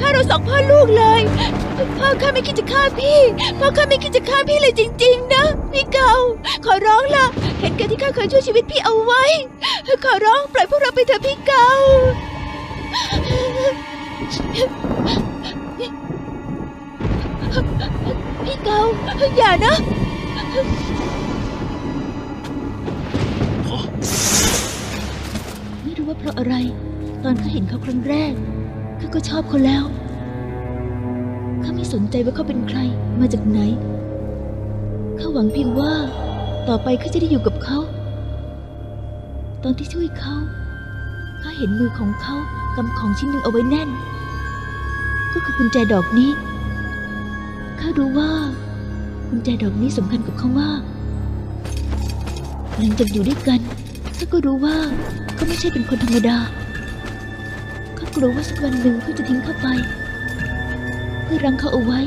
ฆ่าเราสองพ่อลูกเลย พ่อข้าไม่คิดจะฆ่าพี่ พ่อข้าไม่คิดจะฆ่าพี่เลยจริง ๆ นะ พี่เกาขอร้องล่ะ เห็นแกันที่ข้าเคยช่วยชีวิตพี่เอาไว้ ขอร้องปล่อยพวกเราไปเถอะพี่เกาพี่เกาอย่านะไม่รู้ว่าเพราะอะไร ตอนข้าเห็นเขาครั้งแรกข้าก็ชอบเขาแล้ว ไม่สนใจว่าเขาเป็นใคร มาจากไหน ข้าหวังเพียงว่าต่อไปข้าจะได้อยู่กับเขา ตอนที่ช่วยเขาข้าเห็นมือของเขากำของชิ้นหนึ่งเอาไว้แน่น ก็คือกุญแจดอกนี้ ข้ารู้ว่ากุญแจดอกนี้สำคัญกับเขามาก หลังจากอยู่ด้วยกันข้าก็รู้ว่าเขาไม่ใช่เป็นคนธรรมดาเขากลัวว่าสักวันหนึ่งเขาจะทิ้งข้าไป พื่อรั้งเขาเอาไว้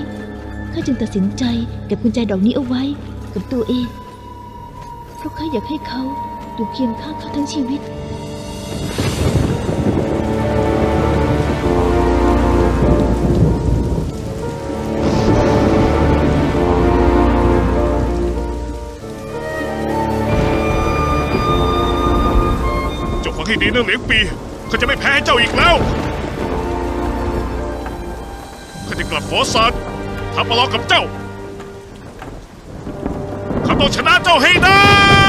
ข้าจึงตัดสินใจเก็บกุญแจดอกนี้เอาไว้กับตัวเอง เพราะข้าอยากให้เขาอยู่เคียงข้างเขาทั้งชีวิตเจ้าฟังให้ดีนะเหลียงปีข้าจะไม่แพ้เจ้าอีกแล้ว กลับโฟซานทำมาลองกับเจ้าข้าต้องชนะเจ้าให้ได้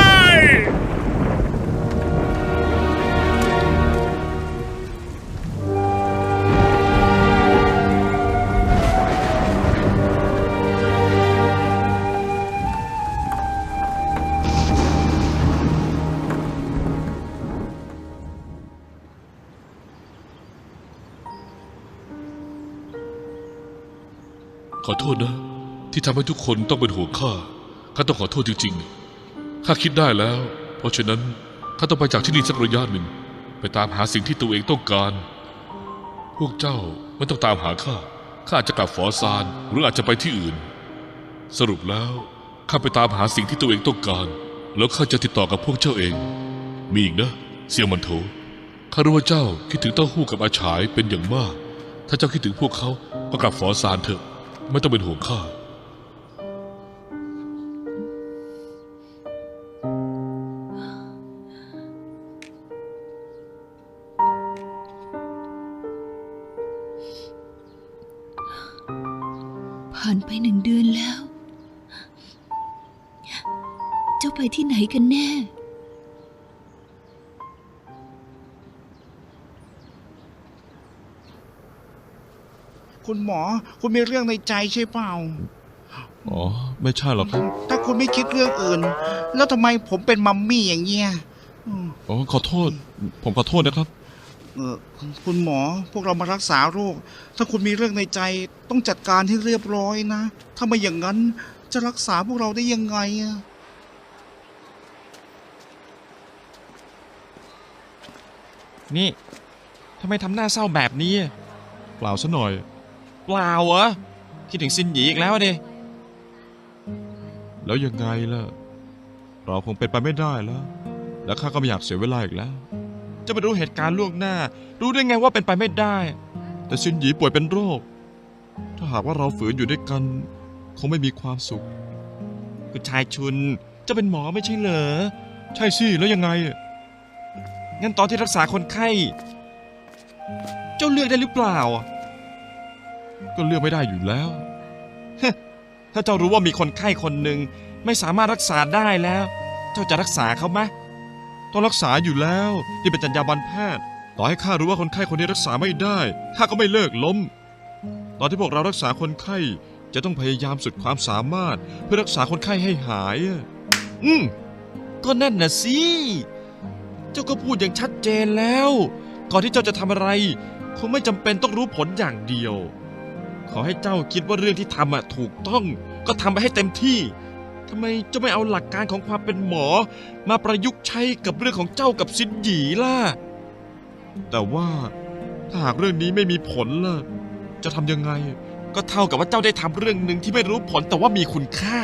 ที่ทำให้ทุกคนต้องเป็นห่วงข้า ข้าต้องขอโทษจริงๆ ข้าคิดได้แล้ว เพราะฉะนั้นข้าต้องไปจากที่นี่สักระยะหนึ่ง ไปตามหาสิ่งที่ตัวเองต้องการ พวกเจ้าไม่ต้องตามหาข้า ข้าอาจจะกลับฝอซานหรืออาจจะไปที่อื่น สรุปแล้วข้าไปตามหาสิ่งที่ตัวเองต้องการ แล้วข้าจะติดต่อกับพวกเจ้าเอง มีอีกนะเซียวมันโถข้ารู้ว่าเจ้าคิดถึงเต้าหู้กับอาฉายเป็นอย่างมาก ถ้าเจ้าคิดถึงพวกเขาก็กลับฝอซานเถอะ ไม่ต้องเป็นห่วงข้า นกันแน่ คุณหมอ คุณมีเรื่องในใจใช่เปล่า อ๋อ ไม่ใช่หรอกครับ ถ้าคุณไม่คิดเรื่องอื่น แล้วทำไมผมเป็นมัมมี่อย่างเงี้ยอืมอ๋อขอโทษ ผมขอโทษนะครับ เออคุณหมอพวกเรามารักษาโรค ถ้าคุณมีเรื่องในใจต้องจัดการให้เรียบร้อยนะ ถ้าไม่อย่างนั้นจะรักษาพวกเราได้ยังไงอะ นี่ทำไมทำหน้าเศร้าแบบนี้ เปล่าซะหน่อย เปล่าเหรอคิดถึงซินหยีอีกแล้วดิแล้วยังไงล่ะ เราคงเป็นไปไม่ได้แล้ว แล้วข้าก็ไม่อยากเสียเวลาอีกแล้ว จะไปรู้เหตุการณ์ล่วงหน้า รู้ได้ไงว่าเป็นไปไม่ได้ แต่ซินหยีป่วยเป็นโรค ถ้าหากว่าเราฝืนอยู่ด้วยกัน คงไม่มีความสุข คุณชายชุนเจะเป็นหมอไม่ใช่เหรอ ใช่สิแล้วยังไง งั้นตอนที่รักษาคนไข้ เจ้าเลือกได้หรือเปล่า ก็เลือกไม่ได้อยู่แล้วถ้าเจ้ารู้ว่ามีคนไข้คนหนึ่งไม่สามารถรักษาได้แล้ว เจ้าจะรักษาเขาไหมต้องรักษาอยู่แล้วนี่เป็นจรรยาบรรณแพทย์ ต่อให้ข้ารู้ว่าคนไข้คนนี้รักษาไม่ได้ข้าก็ไม่เลิกล้ม ตอนที่พวกเรารักษาคนไข้จะต้องพยายามสุดความสามารถเพื่อรักษาคนไข้ให้หายอะอืมก็นั่นน่ะสิ เจ้าก็พูดอย่างชัดเจนแล้ว ก่อนที่เจ้าจะทำอะไรคงไม่จำเป็นต้องรู้ผลอย่างเดียว ขอให้เจ้าคิดว่าเรื่องที่ทำอะถูกต้อง ก็ทำไปให้เต็มที่ทำไมเจะไม่เอาหลักการของความเป็นหมอ มาประยุกต์ใช้กับเรื่องของเจ้ากับซินหยีล่ะ แต่ว่าถ้าหากเรื่องนี้ไม่มีผลล่ะ จะทำยังไง ก็เท่ากับว่าเจ้าได้ทำเรื่องหนึ่งที่ไม่รู้ผลแต่ว่ามีคุณค่า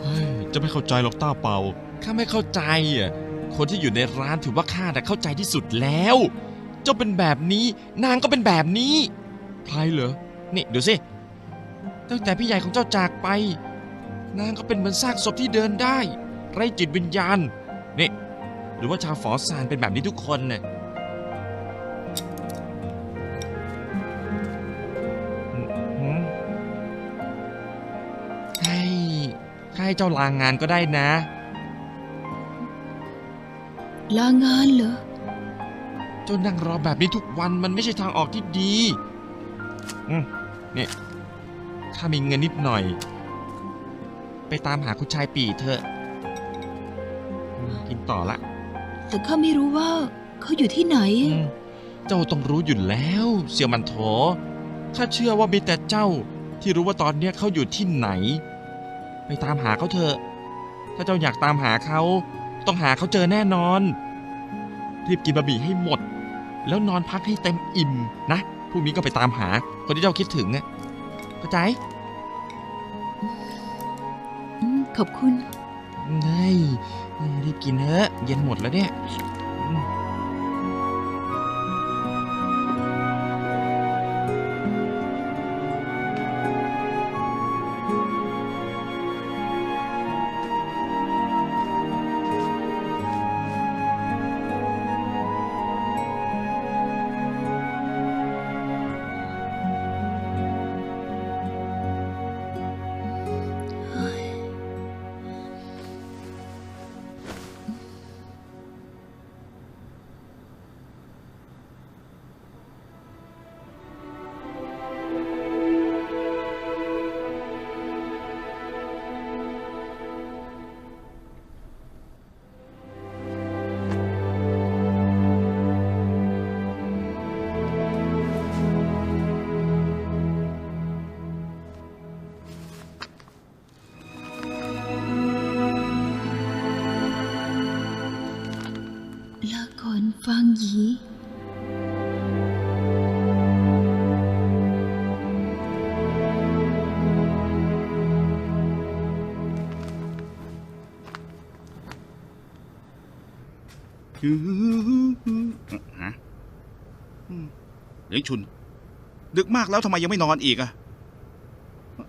เฮ้ยจะไม่เข้าใจหรอกต้าเป่าข้าไม่เข้าใจอะ คนที่อยู่ในร้านถือว่าข้าน่ะเข้าใจที่สุดแล้ว เจ้าเป็นแบบนี้ นางก็เป็นแบบนี้ ใครเหรอ นี่เดูสิ ตั้งแต่พี่ใหญ่ของเจ้าจากไป นางก็เป็นเหมือนซากศพที่เดินได้ ไร้จิตวิญญาณ นี่ หรือว่าชาวฝอซานเป็นแบบนี้ทุกคนน่ะอืมอืมให้ให้เจ้าลางงานก็ได้นะ ลางานเหรอ เจ้านั่งรอแบบนี้ทุกวันมันไม่ใช่ทางออกที่ดี อืมนี่ข้ามีเงินนิดหน่อย ไปตามหาคุณชายปีเถอะอืมกินต่อละแต่ข้าไม่รู้ว่าเขาอยู่ที่ไหน อืมเจ้าต้องรู้อยู่แล้ว เสี่ยวมันโถข้าเชื่อว่ามีแต่เจ้า ที่รู้ว่าตอนเนี้ยเขาอยู่ที่ไหน ไปตามหาเขาเถอะ ถ้าเจ้าอยากตามหาเขา ต้องหาเขาเจอแน่นอนรีบกินบะหมี่ให้หมด แล้วนอนพักให้เต็มอิ่มนะพรุ่งนี้ก็ไปตามหาคนที่เจ้าคิดถึงอะเข้าใจอืมขอบคุณเฮ้ยรีบกินเถอะเย็นหมดแล้วเนี่ยาก่อนฟางหยีฮะอืมเหลียงชุน ดึกมากแล้วทำไมยังไม่นอนอีกอะ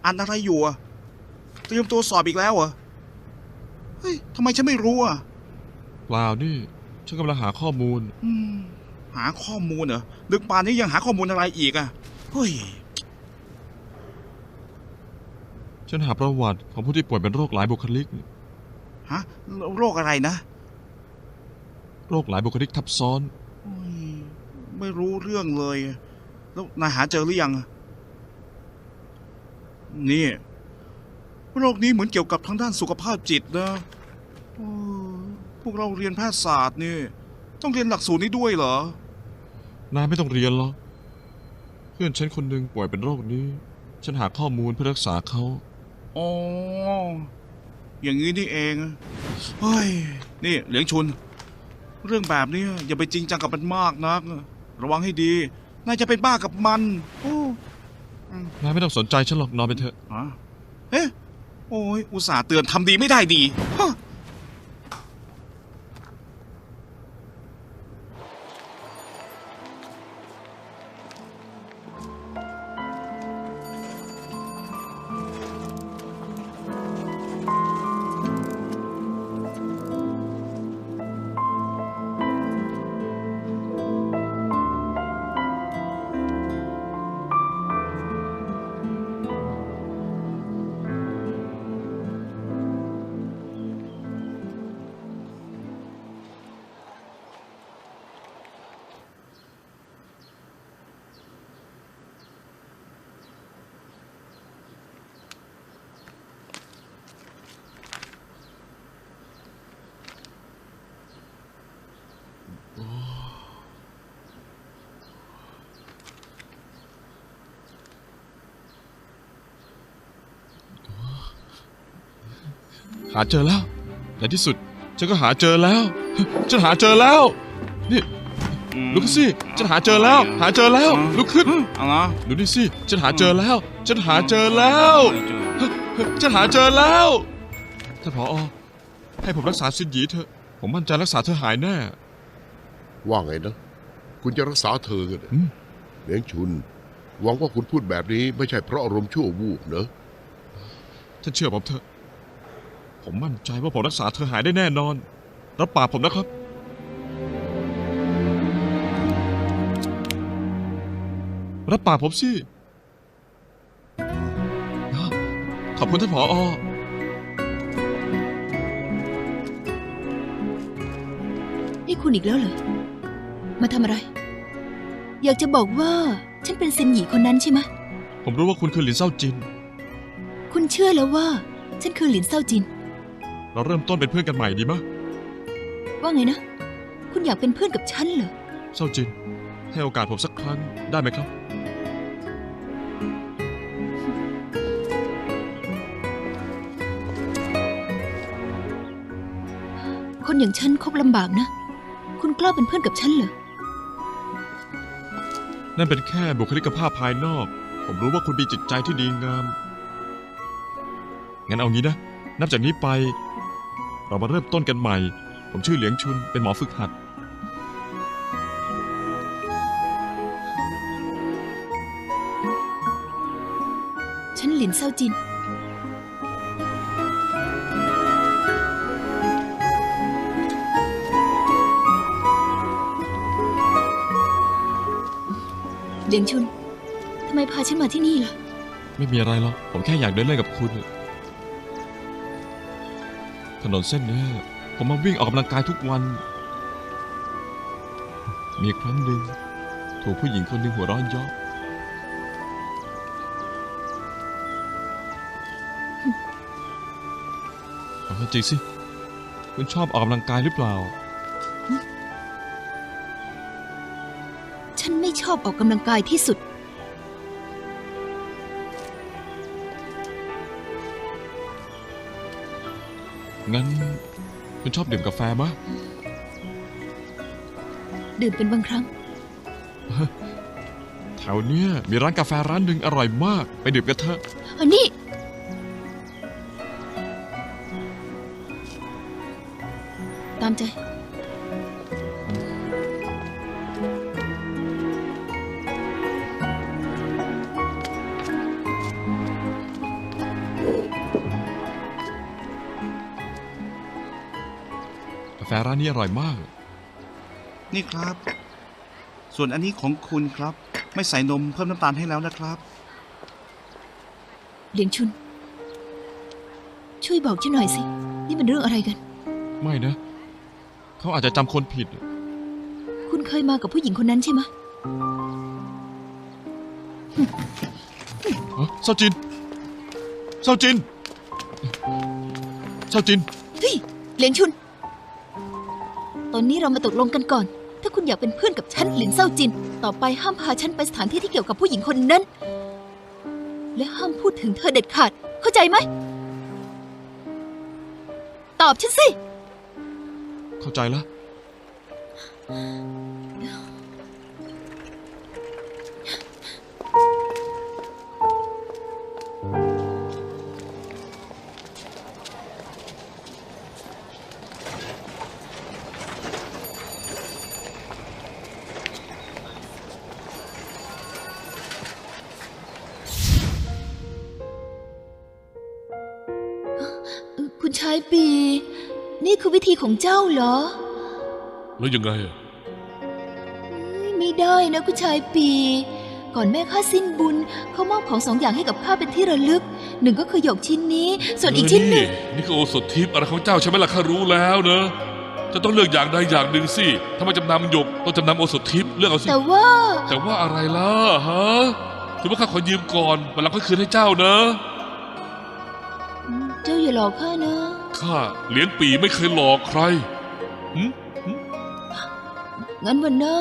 อ่านอะไรอยู่อะเตรียมตัวสอบอีกแล้วเหรอ เฮ้ยทำไมฉันไม่รู้อะเปล่านี่ ฉันกำลังหาข้อมูล อืมหาข้อมูลเหรอดึกป่านนี้ยังหาข้อมูลอะไรอีกอะเฮ้ยฉันหาประวัติของผู้ที่ป่วยเป็นโรคหลายบุคลิก ฮะโรคอะไรนะ โรคหลายบุคลิกทับซ้อนโอ้ยไม่รู้เรื่องเลย แล้วนายหาเจอหรือยังอะนี่ โรคนี้เหมือนเกี่ยวกับทางด้านสุขภาพจิตนะโอ้ พวกเราเรียนแพทยศาสตร์นี่ ต้องเรียนหลักสูตรนี้ด้วยเหรอ นายไม่ต้องเรียนหรอก เพื่อนฉันคนหนึ่งป่วยเป็นโรคนี้ ฉันหาข้อมูลเพื่อรักษาเขาอ๋อ อย่างนี้นี่เอง เฮ้ย นี่เหลียงชุน เรื่องแบบนี้อย่าไปจริงจังกับมันมากนัก ระวังให้ดี นายจะเป็นบ้ากับมัน โอ้นายไม่ต้องสนใจฉันหรอกนอนไปเถอะ ฮะเอ๊ะโอ้ยอุตส่าห์เตือนทำดีไม่ได้ดี หาเจอแล้วในที่สุดฉันก็หาเจอแล้ว ฉันหาเจอแล้ว นี่ลุกขึ้นสิฉันหาเจอแล้ว หาเจอแล้วลุกขึ้นเอาละดูนี่สิฉันหาเจอแล้ว ฉันหาเจอแล้วฉันหาเจอแล้วท่านผอให้ผมรักษาสินหยีเถอะผมมั่นใจรักษาเธอหายแน่ว่าไงนะ คุณจะรักษาเธอกันเหรออืมเลี้ยงชุน หวังว่าคุณพูดแบบนี้ไม่ใช่เพราะอารมณ์ชั่ววูบเนอะท่านเชื่อผมเถอะ ผมมั่นใจว่าผมรักษาเธอหายได้แน่นอน รับปากผมนะครับ รับปากผมสิอ้าวขอบคุณท่านผออนี่คุณอีกแล้วเหรอ มาทำอะไร อยากจะบอกว่าฉันเป็นซินหยีคนนั้นใช่ไหมะผมรู้ว่าคุณคือหลินเซาจิน คุณเชื่อแล้วว่า ฉันคือหลินเซาจิน เราเริ่มต้นเป็นเพื่อนกันใหม่ดีมะว่าไงนะ คุณอยากเป็นเพื่อนกับฉันเหรอเซาจิน ให้โอกาสผมสักครั้งได้ไหมครับ คนอย่างฉันคบลำบากนะ คุณกล้าเป็นเพื่อนกับฉันเหรอ นั่นเป็นแค่บุคลิกภาพภายนอก ผมรู้ว่าคุณมีจิตใจที่ดีงาม งั้นเอางี้นะ นับจากนี้ไป เรามาเริ่มต้นกันใหม่ ผมชื่อเหลียงชุน เป็นหมอฝึกหัด ฉันหลินเซาจินเลียงชุน ทำไมพาฉันมาที่นี่ล่ะ ไม่มีอะไรหรอก ผมแค่อยากเดินเล่นกับคุณ ถนนเส้นนี้ผมมาวิ่งออกกำลังกายทุกวัน มีครั้งหนึ่งถูกผู้หญิงคนหนึ่งหัวร้อนยาะเอาเข้าจริงสิ คุณชอบออกกำลังกายหรือเปล่า ฉันไม่ชอบออกกำลังกายที่สุด งั้น คุณชอบดื่มกาแฟมะดื่มเป็นบางครั้ง แถวเนี้ยมีร้านกาแฟร้านหนึ่งอร่อยมาก ไปดื่มกันเถอะอันนี้ ฟร้านนี้อร่อยมาก นี่ครับ ส่วนอันนี้ของคุณครับ ไม่ใส่นมเพิ่มน้ำตาลให้แล้วนะครับเลียงชุน ช่วยบอกฉันหน่อยสิ นี่มันเรื่องอะไรกัน ไม่นะ เขาอาจจะจำคนผิด คุณเคยมากับผู้หญิงคนนั้นใช่ไหมะเอ้าเซาจินเซาจินเซาจิน เฮ้ยเลียงชุน ตอนนี้เรามาตกลงกันก่อน ถ้าคุณอยากเป็นเพื่อนกับฉันหลินเซาจิน ต่อไปห้ามพาฉันไปสถานที่ที่เกี่ยวกับผู้หญิงคนนั้น และห้ามพูดถึงเธอเด็ดขาด เข้าใจไหม ตอบฉันสิ เข้าใจแล้ว ปี นี่คือวิธีของเจ้าเหรอ แล้วยังไงอะเฮ้ยไม่ได้นะคุณชายปี ก่อนแม่ข้าสิ้นบุญเขามอบของสองอย่างให้กับข้าเป็นที่ระลึก หนึ่งก็คือหยกชิ้นนี้ ส่วนอีกชิ้นหนึ่งเฮ้ยนี่คือโอสถทิพย์อะไรของเจ้าใช่ไหมล่ะข้ารู้แล้วเนอะจะต้องเลือกอย่างใดอย่างหนึ่งสิ ถ้าไม่จำนำหยกต้องจำนำโอสถทิพย์เลือกเอาสิ แต่ว่า แต่ว่าอะไรล่ะฮะถือว่าข้าขอยืมก่อนวันหลังค่อยคืนให้เจ้านะ เจ้าอย่าหลอกข้านะ ข้าเหรียญปีไม่เคยหลอกใครหึงั้นวันหน้า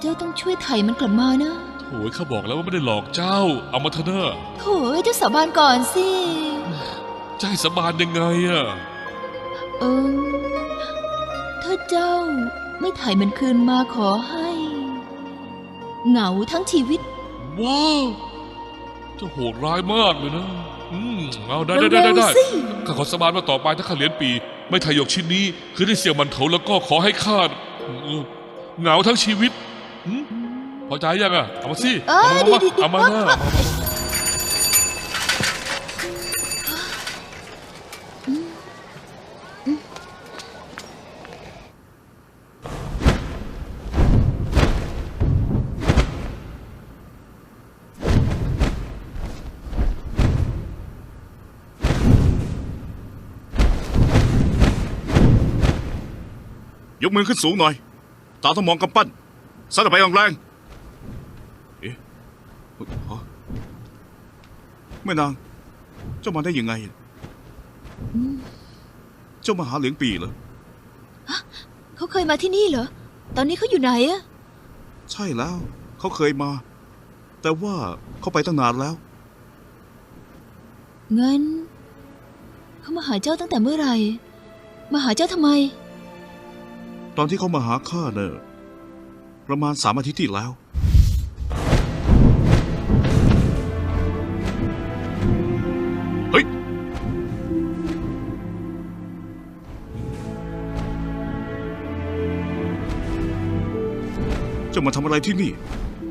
เจ้าต้องช่วยไถ่มันกลับมานะโอ้ยข้าบอกแล้วว่าไม่ได้หลอกเจ้า เอามาเถอะเนอะโถ่เจ้าสาบานก่อนสิจะให้สาบานยังไงอะเออถ้าเจ้าไม่ถ่ายมันคืนมาขอให้ เหงาทั้งชีวิต ว้าวเจะโหดร้ายมากเลยนะ อืมเอาได้ได้ได้เร็วๆได้สิ ข้าขอสบานว่าต่อไปถ้าข้าเหรียญปี ไม่ทายกชิ้นนี้ คือได้เสี่ยวมันโถแล้วก็ขอให้ข้าเออเหงาทั้งชีวิตหืมพอใจยังอะเอามาสิเออเอามาดีๆๆเอามาเอา ยกมือขึ้นสูงหน่อย ตาต้องมองกำปั้นซัดออกไปแรงๆเอ๊ะฮะแม่นาง เจ้ามาได้ยังไง เจ้ามาหาเหลียงปีเหรอเขาเคยมาที่นี่เหรอ ตอนนี้เขาอยู่ไหนอะใช่แล้ว เขาเคยมา แต่ว่าเขาไปตั้งนานแล้วงั้นเขามาหาเจ้าตั้งแต่เมื่อไหร่ มาหาเจ้าทำไม ตอนที่เขามาหาข้าเนอะประมาณสามอาทิตย์ที่แล้ว เฮ้ยเจะมาทำอะไรที่นี่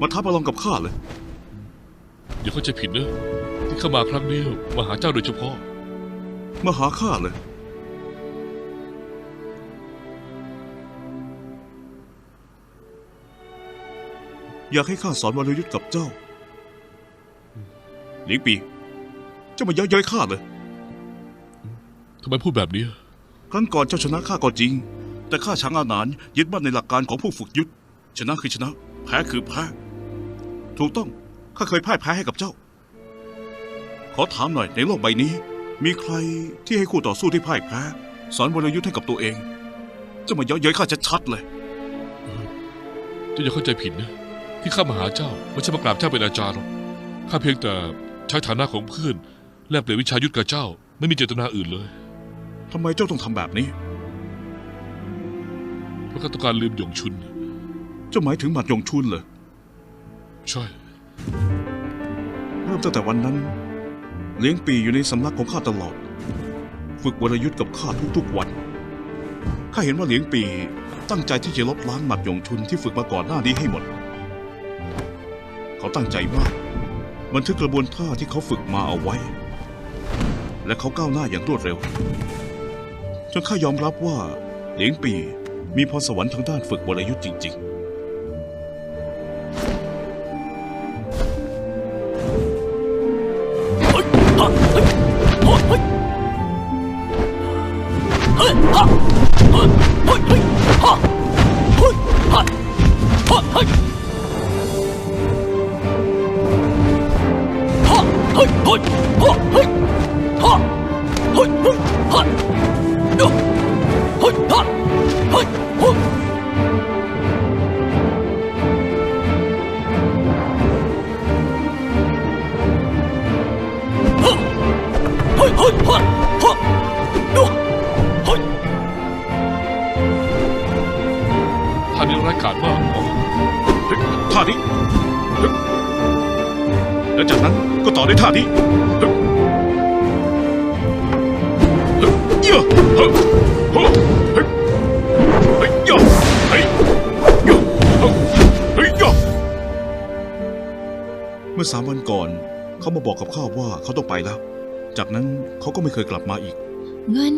มาท้าประลองกับข้าเลยอย่าเข้าใจผิดนะที่เข้ามาครั้งนี้มาหาเจ้าโดยเฉพาะ มาหาข้าเลย อยากให้ข้าสอนวรยุทธ์กับเจ้า หลิงปี เจ้ามาเย้ยเย้ยข้าเลยทำไมพูดแบบนี้ ครั้งก่อนเจ้าชนะข้าก็จริง แต่ข้าช้างอาหนานยึดมั่นในหลักการของผู้ฝึกยุทธชนะคือชนะ แพ้คือแพ้ ถูกต้องข้าเคยพ่ายแพ้ให้กับเจ้า ขอถามหน่อยในโลกใบนี้ มีใครที่ให้คู่ต่อสู้ที่พ่ายแพ้ สอนวรยุทธ์ให้กับตัวเอง เจ้ามาเย้ยเย้ยข้าชัดๆเลย เจ้าอย่าเข้าใจผิดนะ ที่ข้ามาหาเจ้าไม่ใช่มากราบเจ้าเป็นอาจารย์หรอกข้าเพียงแต่ใช้ฐานะของเพื่อนแลกเปลี่ยนวิชายุทธกับเจ้า ไม่มีเจตนาอื่นเลยทำไมเจ้าต้องทำแบบนี้ เพราะข้าต้องการลืมหยงชุน เจ้าหมายถึงหมัดยงชุนเหรอใช่ เริ่มตั้งแต่วันนั้น เลี้ยงปีอยู่ในสำนักของข้าตลอด ฝึกวรยุทธ์กับข้าทุกๆวันข้าเห็นว่าเลี้ยงปีตั้งใจที่จะลบล้างหมัดยงชุนที่ฝึกมาก่อนหน้านี้ให้หมด เขาตั้งใจมาก บันทึกกระบวนท่าที่เขาฝึกมาเอาไว้ และเขาก้าวหน้าอย่างรวดเร็ว จนข้ายอมรับว่าเลี้ยงปีมีพรสวรรค์ทางด้านฝึกวรยุทธ์จริง ๆ ท่านนี้ร้ายกาจมากอ๋อเฮ้ยท่านี้เฮ้ยแล้วจากนั้นก็ต่อด้วยท่านี้เฮ้ยเฮ้ยเฮ้ยเฮ้ยเฮ้ยเฮ้ยเมื่อสามวันก่อน เขามาบอกกับข้าว่าเขาต้องไปแล้ว จากนั้นเขาก็ไม่เคยกลับมาอีก งั้น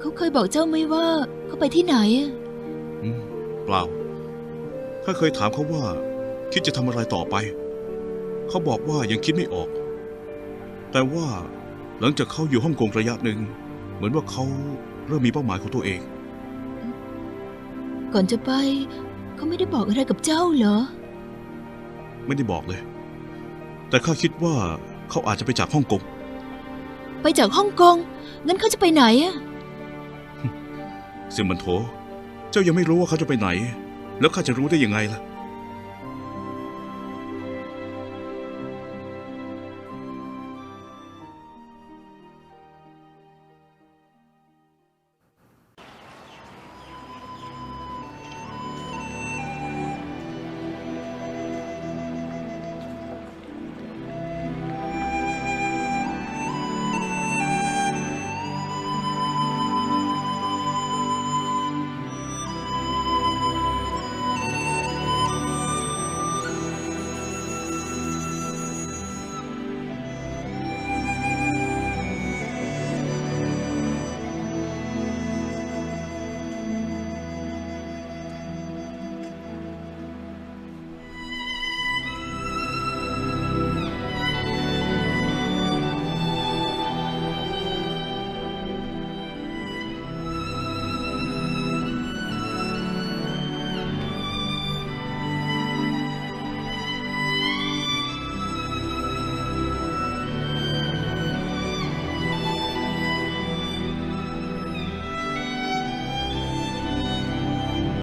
เขาเคยบอกเจ้าไหมว่าเขาไปที่ไหนอะอืมเปล่าข้าเคยถามเขาว่า คิดจะทำอะไรต่อไป เขาบอกว่ายังคิดไม่ออก แต่ว่าหลังจากเขาอยู่ฮ่องกงระยะหนึ่ง เหมือนว่าเขาเริ่มมีเป้าหมายของตัวเอง ก่อนจะไปเขาไม่ได้บอกอะไรกับเจ้าเหรอ ไม่ได้บอกเลย แต่ข้าคิดว่าเขาอาจจะไปจากฮ่องกง ไปจากฮ่องกง งั้นเขาจะไปไหนอะเสี่ยมันโถ เจ้ายังไม่รู้ว่าเขาจะไปไหน แล้วข้าจะรู้ได้ยังไงล่ะ